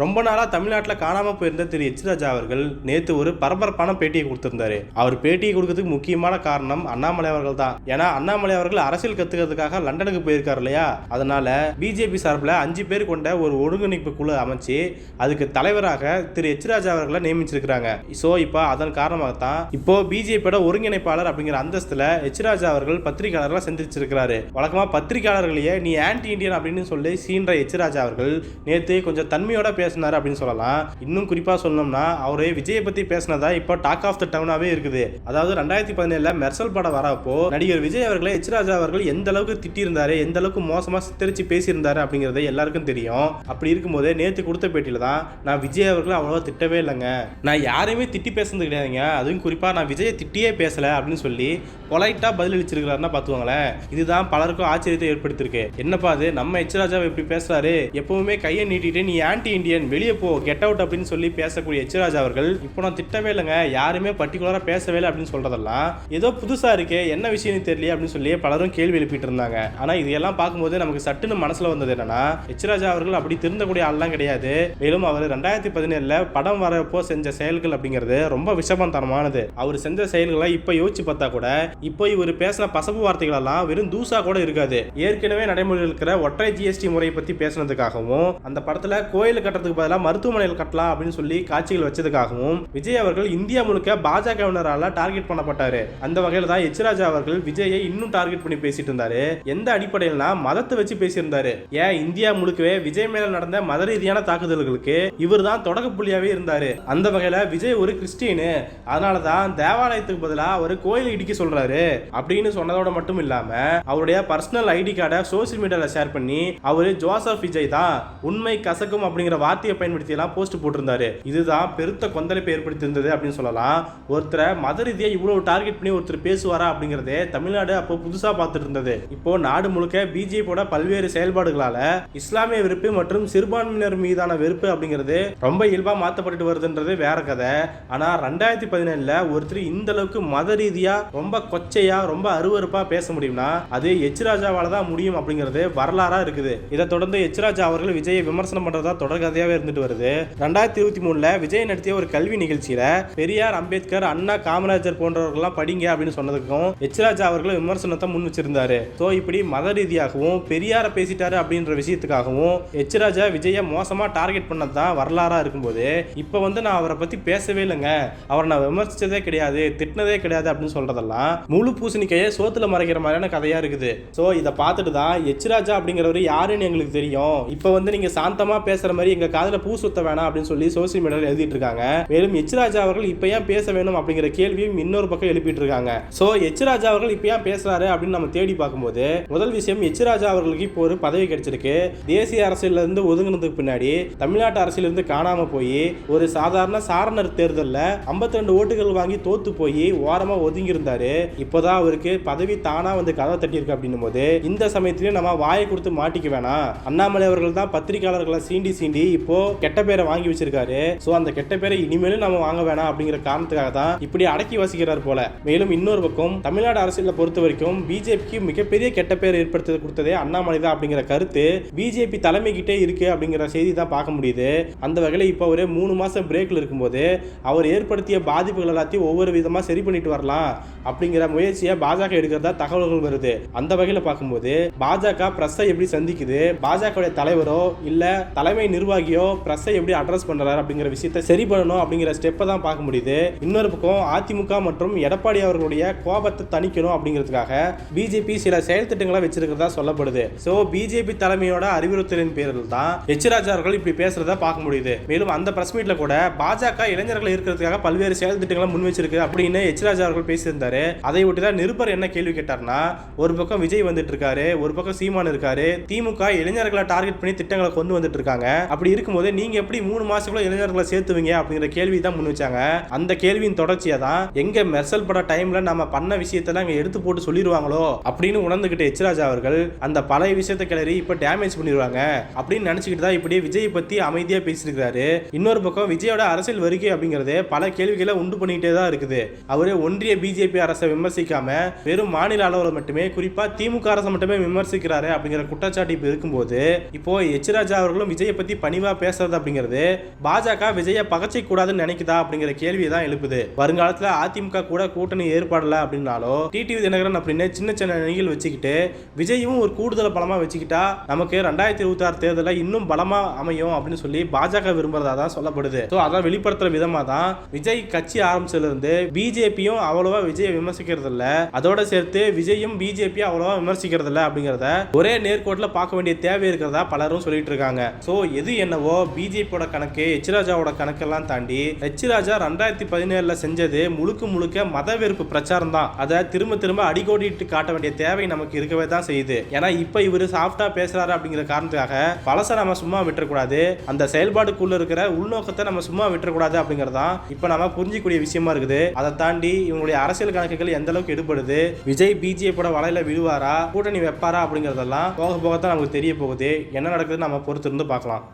ரொம்ப நாளாக தமிழ்நாட்டில் காணாமல் போயிருந்த திரு எச் ராஜா அவர்கள் நேற்று ஒரு பரபரப்பான பேட்டியை கொடுத்திருந்தாரு. அவர் பேட்டியை கொடுக்கறதுக்கு முக்கியமான காரணம் அண்ணாமலை அவர்கள் தான். ஏன்னா அண்ணாமலை அவர்கள் அரசியல் கத்துக்கிறதுக்காக லண்டனுக்கு போயிருக்காரு இல்லையா? அதனால பிஜேபி சார்பில் அஞ்சு பேர் கொண்ட ஒரு ஒருங்கிணைப்பு குழு அமைச்சு அதுக்கு தலைவராக திரு எச் ராஜா அவர்களை நியமிச்சிருக்கிறாங்க. ஸோ இப்போ அதன் காரணமாகத்தான் இப்போ பிஜேபியோட ஒருங்கிணைப்பாளர் அப்படிங்கிற அந்தஸ்தில் எச் ராஜா அவர்கள் பத்திரிகையாளர்களை சந்திச்சிருக்கிறாரு. வழக்கமாக பத்திரிகையாளர்களையே நீ ஆன்டி இந்தியன் அப்படின்னு சொல்லி சீன்ற எச் ராஜா அவர்கள் நேற்று கொஞ்சம் தன்மையோட பேசினார் அப்படின்னு சொல்லலாம். இன்னும் குறிப்பா சொல்லணும்னா அவரு விஜயை பத்தி பேசினதா இப்போ டாக் ஆஃப் த டவுனாவே இருக்குது. அதாவது ரெண்டாயிரத்தி பதினேழுல மெர்சல் படம் வரப்போ நடிகர் விஜய் அவர்களை எச் ராஜா அவர்கள் எந்த அளவுக்கு திட்டியிருந்தாரு எந்த அளவுக்கு மோசமா சித்தரிச்சு பேசியிருந்தாரு அப்படிங்கிறது எல்லாருக்கும் தெரியும். அப்படி இருக்கும்போது நேத்து கொடுத்த பேட்டியில தான் நான் விஜய் அவர்களை அவ்வளவா திட்டவே இல்லைங்க. நான் யாரையுமே திட்டி பேசுனது கிடையாதுங்க. அதுவும் குறிப்பா நான் விஜயை திட்டியே பேசல அப்படின்னு சொல்லி பொலைட்டா பதிலளிச்சிருக்கிறாருன்னா பார்த்துக்கோங்களேன் இதுதான் பலருக்கும் ஆச்சரியத்தை ஏற்படுத்தியிருக்கு. என்னப்பா அது நம்ம எச் ராஜா இப்படி பேசுறாரு. எப்பவுமே கையை நீட்டிட்டு நீ ஆன்டி இந்தியன் வெளியே போ கெட் அவுட் அப்படின்னு சொல்லி பேசக்கூடிய எச்ராஜ் அவர்கள் இப்போ நான் திட்டவே இல்லைங்க யாருமே பர்டிகுலராக பேசவே இல்லை அப்படின்னு சொல்றதெல்லாம் ஏதோ புதுசாக இருக்கே என்ன விஷயம்னு தெரியல அப்படின்னு சொல்லி பலரும் கேள்வி எழுப்பிட்டு இருந்தாங்க. ஆனால் இதெல்லாம் பார்க்கும்போது நமக்கு சட்டுன்னு மனசில் வந்தது என்னன்னா எச்ராஜா அவர்கள் அப்படி திருந்தக்கூடிய ஆள்லாம் கிடையாது. மேலும் அவர் ரெண்டாயிரத்தி பதினேழில் படம் வரப்போ செஞ்ச செயல்கள் அப்படிங்கிறது ரொம்ப விஷமந்தனமானது அவர் செஞ்ச செயல்களை இப்போ யோசிச்சு பார்த்தா கூட இப்போ இவர் பேசின பசப்பு வார்த்தைகளெல்லாம் வெறும் தூசா கூட இருக்காது. ஏற்கனவே நடைமுறையில் இருக்கிற ஒற்றை ஜிஎஸ்டி முறையை பற்றி பேசினதுக்காகவும் அந்த படத்தில் கோயில் கட்டுறதுக்கு பதிலாக மருத்துவமனையில் கட்டலாம் அப்படின்னு சொல்லி காட்சிகள் வச்சதுக்காகவும் விஜய் அவர்கள் இந்தியா முழுக்க பாஜகவினரால டார்கெட் பண்ணப்பட்டாரு. அந்த வகையில தான் எச்ராஜா அவர்கள் விஜயை இன்னும் டார்கெட் பண்ணி பேசிட்டு இருந்தாரு. எந்த அடிப்படையில்னா மதத்தை வச்சு பேசியிருந்தாரு. ஏன் இந்தியா முழுக்கவே விஜய் மேல நடந்த மத ரீதியான தாக்குதல்களுக்கு இவர் தான் தொடக்க புள்ளியாவே இருந்தாரு. அந்த வகையில விஜய் ஒரு கிறிஸ்டியனு. அதனால தான் தேவாலயத்துக்கு பதிலாக அவர் கோயில் இடிக்க சொல்றாரு அப்படின்னு சொன்னதோட மட்டும் இல்லாம அவருடைய பர்சனல் ஐடி கார்டை சோசியல் மீடியால ஷேர் பண்ணி அவரு ஜோசப் விஜய் தான் உண்மை கசக்கும் அப்படிங்கிற வார்த்தையை பயன்படுத்தி எல்லாம் போஸ்ட் போட்டிருந்தாரு. இதுதான் பெருத்த கொந்தளிப்பை ஏற்படுத்தியிருந்தது அப்படின்னு சொல்லலாம். ஒருத்தரை மத ரீதியாக இவ்வளவு டார்கெட் பண்ணி ஒருத்தர் பேசுவாரா அப்படிங்கறதே தமிழ்நாடு அப்போ புதுசா பார்த்துட்டு இருந்தது. இப்போ நாடு முழுக்க பிஜேபியோட பல்வேறு செயல்பாடுகளால இஸ்லாமிய வெறுப்பு மற்றும் சிறுபான்மையினர் மீதான வெறுப்பு அப்படிங்கிறது ரொம்ப இயல்பா மாத்தப்பட்டு வருதுன்றது வேற கதை. ஆனா ரெண்டாயிரத்தி பதினேழுல ஒருத்தர் இந்த அளவுக்கு மத ரீதியா ரொம்ப கொச்சையா ரொம்ப அருவருப்பா பேச முடியும்னா அது எச்ராஜாவால தான் முடியும் அப்படிங்கிறது வரலாறா இருக்குது. இதை தொடர்ந்து எச்ராஜா அவர்கள் விஜயை விமர்சனம் பண்றதா தொடர்கதையாவே இருந்துட்டு வருது. ரெண்டாயிரத்தி இருபத்தி மூணுல விஜய் நடத்திய ஒரு கல்வி நிகழ்ச்சியில பெரியார் அம்பேத்கர் அண்ணா காமராஜர் போன்றவர்கள்லாம் படிங்க அப்படின்னு சொன்னதுக்கும் எச்ராஜா அவர்கள் விமர்சனத்தை முன் வச்சிருந்தாரு. ஸோ இப்படி மத ரீதியாகவும் பெரியார பேசிட்டாரு அப்படின்ற விஷயத்துக்காகவும் எச்ராஜா விஜயை மோசமாக மோசமா டார்கெட் பண்ணது தான் வரலாறா இருக்கும்போது இப்போ வந்து நான் அவரை பத்தி பேசவே இல்லைங்க. அவரை நான் விமர்சிச்சதே கிடையாது திட்டினதே கிடையாது அப்படின்னு சொல்றதெல்லாம் முழு பூசணிக்கையே சோத்துல மறைக்கிற மாதிரியான கதையா இருக்குது. ஸோ இதை பார்த்துட்டு தான் எச்ராஜா அப்படிங்கிறவர் யாருன்னு எங்களுக்கு தெரியும். இப்போ வந்து நீங்க சாந்தமா பேசுற மாதிரி எங்க காதில் பூ சுத்த வேணாம் அப்படின்னு சொல்லி சோசியல் மீடியாவில் எழுதிட்டு இருக்காங்க. மேலும் எச் ராஜா அவர்கள் இப்போ ஏன் பேச வேணும் அப்படிங்கிற கேள்வியும் இன்னொரு பக்கம் எழுப்பிட்டு இருக்காங்க. ஸோ எச் ராஜா அவர்கள் இப்போ ஏன் பேசுறாரு அப்படின்னு நம்ம தேடி பார்க்கும்போது முதல் விஷயம் எச் ராஜா அவர்களுக்கு இப்போ ஒரு பதவி கிடைச்சிருக்கு. தேசிய அரசியலிருந்து ஒதுங்கினதுக்கு பின்னாடி தமிழ்நாட்டு அரசியல இருந்து காணாம போய் ஒரு சாதாரண சாரணர் தேர்தலில் 52 ஓட்டுகள் வாங்கி தோத்து போய் ஓரமா ஒதுங்கி இருந்தாரு இப்போதான் அவருக்கு பதவி தானா வந்து கதவை தட்டியிருக்கு அப்படின்னும் போது இந்த சமயத்திலயும் நம்ம வாயை கொடுத்து மாட்டிக்க வேணாம். அண்ணாமலை அவர்கள் தான் பத்திரிகையாளர்களை சீண்டி சீண்டி இப்போ கெட்ட பேரை வாங்கி வச்சிருக்காரு. ஸோ அந்த கெட்ட பேரை இனிமேலும் நம்ம வாங்க வேணாம் அப்படிங்கிற காரணத்துக்காக தான் இப்படி அடக்கி வசிக்கிறார் போல. மேலும் இன்னொரு பக்கம் தமிழ்நாடு அரசியலை பொறுத்த வரைக்கும் பிஜேபிக்கு மிகப்பெரிய கெட்ட பேர் ஏற்படுத்தி கொடுத்ததே அண்ணாமலை தான் அப்படிங்கிற கருத்து பிஜேபி தலைமை கிட்டே இருக்கு அப்படிங்கிற செய்தி தான் பார்க்க முடியுது. அந்த வகையில் இப்போ ஒரு மூணு மாசம் பிரேக்ல இருக்கும்போது அவர் ஏற்படுத்திய பாதிப்புகள் எல்லாத்தையும் ஒவ்வொரு விதமா சரி பண்ணிட்டு வரலாம் அப்படிங்கிற முயற்சியை பாஜக எடுக்கிறதா தகவல்கள் வருது. அந்த வகையில் பார்க்கும்போது பாஜக பிரஸ்ஸை எப்படி சந்திக்குது? பாஜகவுடைய தலைவரோ இல்ல தலைமை நிர்வாகி நிர்வாகியோ பிரஸ்ஸை எப்படி அட்ரஸ் பண்ணுறாரு அப்படிங்கிற விஷயத்தை சரி பண்ணணும் அப்படிங்கிற ஸ்டெப்பை தான் பார்க்க முடியுது. இன்னொரு பக்கம் அதிமுக மற்றும் எடப்பாடி அவர்களுடைய கோபத்தை தணிக்கணும் அப்படிங்கிறதுக்காக பிஜேபி சில செயல் திட்டங்களை வச்சிருக்கிறதா சொல்லப்படுது. ஸோ பிஜேபி தலைமையோட அறிவுறுத்தலின் பேரில் தான் எச் ராஜா அவர்கள் இப்படி பேசுறத பார்க்க முடியுது. மேலும் அந்த பிரஸ் மீட்ல கூட பாஜக இளைஞர்கள் இருக்கிறதுக்காக பல்வேறு செயல் திட்டங்களை முன் வச்சிருக்கு அப்படின்னு எச் ராஜா அவர்கள் பேசியிருந்தாரு. அதை ஒட்டி தான் நிருபர் என்ன கேள்வி கேட்டார்னா ஒரு பக்கம் விஜய் வந்துட்டு இருக்காரு ஒரு பக்கம் சீமான் இருக்காரு திமுக இளைஞர்களை டார்கெட் பண்ணி திட்டங்களை கொண்டு வந்துட்டு இருக்காங்க. அப்படி இருக்கும்போது நீங்க எப்படி மூணு மாசத்துக்குள்ள இளைஞர்களை சேர்த்துவீங்க அப்படிங்கிற கேள்வி தான் முன் வச்சாங்க. அந்த கேள்வியின் தொடர்ச்சியா தான் எங்க மெர்சல் பட டைம்ல நம்ம பண்ண விஷயத்தெல்லாம் இங்க எடுத்து போட்டு சொல்லிடுவாங்களோ அப்படின்னு உணர்ந்துகிட்ட எச்ராஜா அவர்கள் அந்த பழைய விஷயத்தை கிளறி இப்ப டேமேஜ் பண்ணிடுவாங்க அப்படின்னு நினைச்சுக்கிட்டு தான் இப்படியே விஜய் பத்தி அமைதியா பேசியிருக்காரு இன்னொரு பக்கம் விஜயோட அரசியல் வருகை அப்படிங்கிறது பல கேள்விகளை உண்டு பண்ணிக்கிட்டே தான் இருக்குது. அவரே ஒன்றிய பிஜேபி அரசை விமர்சிக்காம வெறும் மாநில அளவில் மட்டுமே குறிப்பா திமுக அரசை மட்டுமே விமர்சிக்கிறாரு அப்படிங்கிற குற்றச்சாட்டு இப்போ இருக்கும்போது இப்போ எச்ராஜா அவர்களும் விஜயை பத்தி பணிவா அதிமுக பேசுறது அப்படிங்கிறது பாஜக விஜயை பகச்சை கூடாதுன்னு நினைக்குதா அப்படிங்கிற கேள்வியை தான் எழுப்புது. வருங்காலத்துல அதிமுக கூட கூட்டணி ஏற்படல அப்படின்னாலும் டிடிவி தினகரன் அப்படின்னு சின்ன சின்ன அணிகள் வச்சுக்கிட்டு விஜயும் ஒரு கூடுதல் பலமா வச்சுக்கிட்டா நமக்கு ரெண்டாயிரத்தி இருபத்தி ஆறு தேர்தலில் இன்னும் பலமா அமையும் அப்படின்னு சொல்லி பாஜக விரும்புறதா தான் சொல்லப்படுது. ஸோ அதான் வெளிப்படுத்துற விதமா தான் விஜய் கட்சி ஆரம்பிச்சதுல இருந்து பிஜேபியும் அவ்வளவா விஜயை விமர்சிக்கிறது இல்ல அதோட சேர்த்து விஜயும் பிஜேபியும் அவ்வளவா விமர்சிக்கிறது இல்ல அப்படிங்கிறத ஒரே நேர்கோட்டில் பார்க்க வேண்டிய தேவை இருக்கிறதா பலரும் சொல்லிட்டு இருக்காங்க. ஸோ எது என்னவோ பிஜேபியோட கணக்கு எச்ராஜாவோட கணக்கெல்லாம் தாண்டி எச்ராஜா ரெண்டாயிரத்தி பதினேழுல செஞ்சது முழுக்க முழுக்க மத வெறுப்பு பிரச்சாரம் தான் அதை திரும்ப திரும்ப அடிக்கோடிட்டு காட்ட வேண்டிய தேவை நமக்கு இருக்கவே தான் செய்யுது. ஏன்னா இப்போ இவர் சாஃப்டா பேசுறாரு அப்படிங்கிற காரணத்துக்காக பழசை நம்ம சும்மா விட்டுறக்கூடாது. அந்த செயல்பாடுக்குள்ள இருக்கிற உள்நோக்கத்தை நம்ம சும்மா விட்டுறக்கூடாது அப்படிங்கறதான் இப்போ நம்ம புரிஞ்சிக்கூடிய விஷயமா இருக்குது. அதை தாண்டி இவங்களுடைய அரசியல் கணக்குகள் எந்த அளவுக்கு எடுபடுது விஜய் பிஜேபியோட வலையில விழுவாரா கூட்டணி வைப்பாரா அப்படிங்கறதெல்லாம் போக போக தான் நமக்கு தெரிய போகுது. என்ன நடக்குதுன்னு நம்ம பொறுத்திருந்து பார்க்கலாம்.